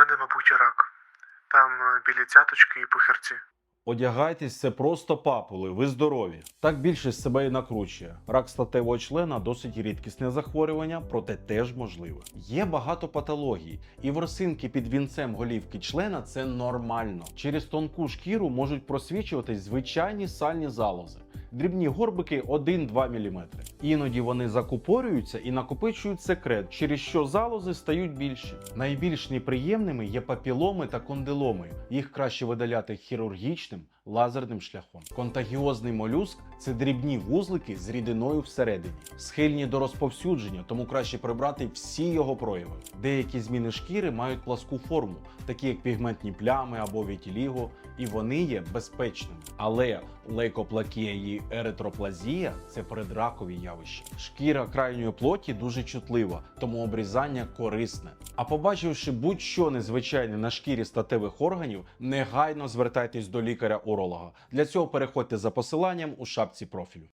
мене, мабуть, рак. Там е, білі цяточки і пухирці. Одягайтесь, це просто папули, ви здорові. Так більшість себе і накручує. Рак статевого члена досить рідкісне захворювання, проте теж можливе. Є багато патологій, і ворсинки під вінцем голівки члена це нормально. Через тонку шкіру можуть просвічуватись звичайні сальні залози. Дрібні горбики 1-2 мм. Іноді вони закупорюються і накопичують секрет, через що залози стають більші. Найбільш неприємними є папіломи та кондиломи. Їх краще видаляти хірургічним лазерним шляхом. Контагіозний молюск це дрібні вузлики з рідиною всередині, схильні до розповсюдження, тому краще прибрати всі його прояви. Деякі зміни шкіри мають пласку форму, такі як пігментні плями або вітіліго, і вони є безпечними. Але лейкоплакія і еретроплазія це предракові явища. Шкіра крайньої плоті дуже чутлива, тому обрізання корисне. А побачивши будь-що незвичайне на шкірі статевих органів, негайно звертайтесь до лікаря-уролога. Для цього переходьте за посиланням у шапці профілю.